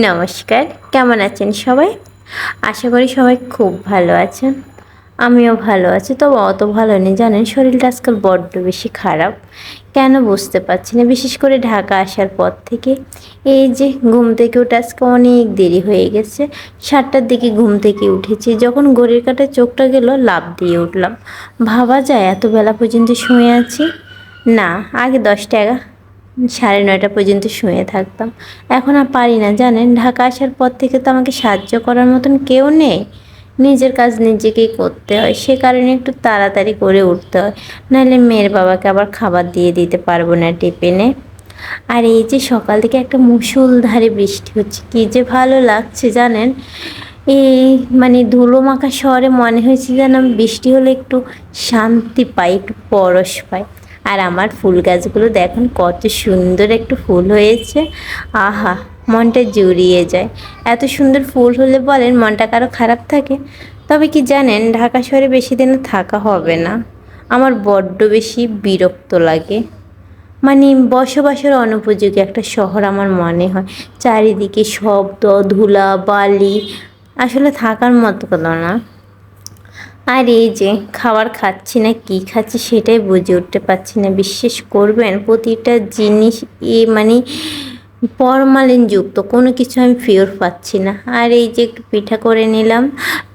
নমস্কার, কেমন আছেন সবাই? আশা করি সবাই খুব ভালো আছেন। আমিও ভালো আছি। তবে অত ভালো নেই, জানেন শরীরটা আজকাল বড্ড বেশি খারাপ। কেন বুঝতে পারছি না, বিশেষ করে ঢাকা আসার পর থেকে। এই যে ঘুম থেকে উঠে আজকে অনেক দেরি হয়ে গেছে। সাতটার দিকে ঘুম থেকে উঠেছি। যখন ঘড়ির কাটায় চোখটা গেল লাভ দিয়ে উঠলাম। ভাবা যায় এত বেলা পর্যন্ত শুয়ে আছি? না, আগে দশটা সাড়ে নয়টা পর্যন্ত শুয়ে থাকতাম। এখন আর পারি না, জানেন? ঢাকা আসার পর থেকে তো আমাকে সাহায্য করার মতন কেউ নেই। নিজের কাজ নিজেকেই করতে হয়, সে কারণে একটু তাড়াতাড়ি করে উঠতে হয়। নাহলে মেয়ের বাবাকে আবার খাবার দিয়ে দিতে পারব না টিফিনে। আর এই যে সকাল থেকে একটা মুসুলধারে বৃষ্টি হচ্ছে, কী যে ভালো লাগছে, জানেন? এই মানে ধুলো মাখা শহরে মনে হয়েছে যেন বৃষ্টি হলে একটু শান্তি পাই, একটু পরশ পাই। আর আমার ফুল গাছগুলো দেখুন, কত সুন্দর একটু ফুল হয়েছে। আহা, মনটা জুড়িয়ে যায়। এত সুন্দর ফুল হলে বলেন মনটা কারও খারাপ থাকে? তবে কি জানেন, ঢাকা শহরে বেশি দিন থাকা হবে না। আমার বড্ড বেশি বিরক্ত লাগে। মানে বসবাসের অনুপযোগী একটা শহর আমার মনে হয়। চারিদিকে শব্দ, ধুলা, বালি। আসলে থাকার মতো না। আর এই যে খাবার খাচ্ছি না, কি খাচ্ছি সেটাই বুঝে উঠতে পারছি না। বিশ্বাস করবেন, প্রতিটা জিনিস এ মানে ফরমালিন যুক্ত, কোনো কিছু আমি ফিওর পাচ্ছি না। আর এই যে একটু পিঠা করে নিলাম।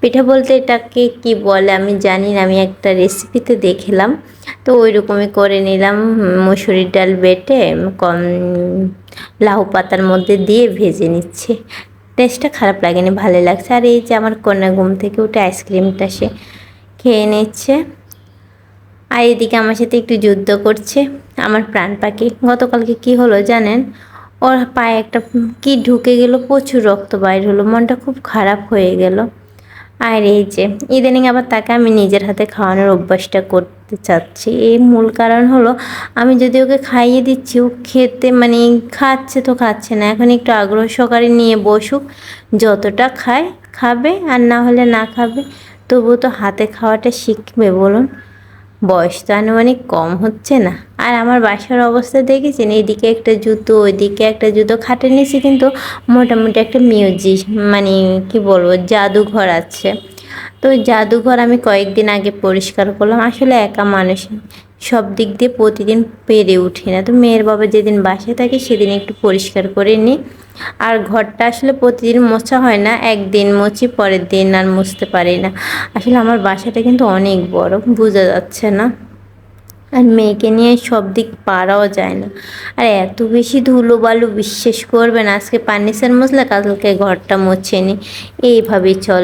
পিঠা বলতে এটাকে কি বলে আমি জানি না, আমি একটা রেসিপিতে দেখলাম। তো ওই রকমই করে নিলাম, মুসুরির ডাল বেটে, কম লাউ পাতার মধ্যে দিয়ে ভেজে নিচ্ছে। টেস্টটা খারাপ লাগেনি ভালো লাগছে। আর এই যে আমার কন্যা ঘুম থেকে উঠে আইসক্রিমটা সে খেয়ে নিচ্ছে। আর এদিকে আমার সাথে একটু যুদ্ধ করছে আমার প্রাণ পাখি। গতকালকে কি হলো জানেন? ওর পায়ে একটা কি ঢুকে গেল, প্রচুর রক্ত বাইর হলো। মনটা খুব খারাপ হয়ে গেল। আর এই যে, ইদানিং আবার তাকে আমি নিজের হাতে খাওয়ানোর অভ্যাসটা করতে চাচ্ছি। এই মূল কারণ হলো, আমি যদি ওকে খাইয়ে দিচ্ছি, ও খেতে মানে খাচ্ছে তো খাচ্ছে না। এখন একটু আগ্রহ সহকারে নিয়ে বসুক, যতটা খায়, খাবে আর না হলে না খাবে, তবুও তো হাতে খাওয়াটা শিখবে, বলুন। বয়স তো আনুমানিক কম হচ্ছে না। আর আমার বাসার অবস্থা দেখেছেন? এইদিকে একটা জুতো, ওইদিকে একটা জুতো খাটের নিচে কিন্তু মোটামুটি একটা মিউজিক মানে কি বলব, জাদুঘর আছে। তো জাদুঘর আমি কয়েকদিন আগে পরিষ্কার করলাম। আসলে একা মানুষ, সব দিক দিয়ে প্রতিদিন পেরে উঠি না। তো মেয়ের বাবা যেদিন বাসায় থাকে, সেদিন একটু পরিষ্কার করে নিই। আর ঘরটা আসলে প্রতিদিন মোছা হয় না, একদিন মুছি, পরের দিন আর মুছতে পারি না। আসলে আমার বাসাটা কিন্তু অনেক বড়, বোঝা যাচ্ছে না। আর মেয়েকে নিয়ে সব দিক পারাও যায় না। আর এত বেশি ধুলো বালু বিশ্বাস করবেন আজকে পানিসার মশলা, কালকে ঘরটা মোছেনি এইভাবেই চল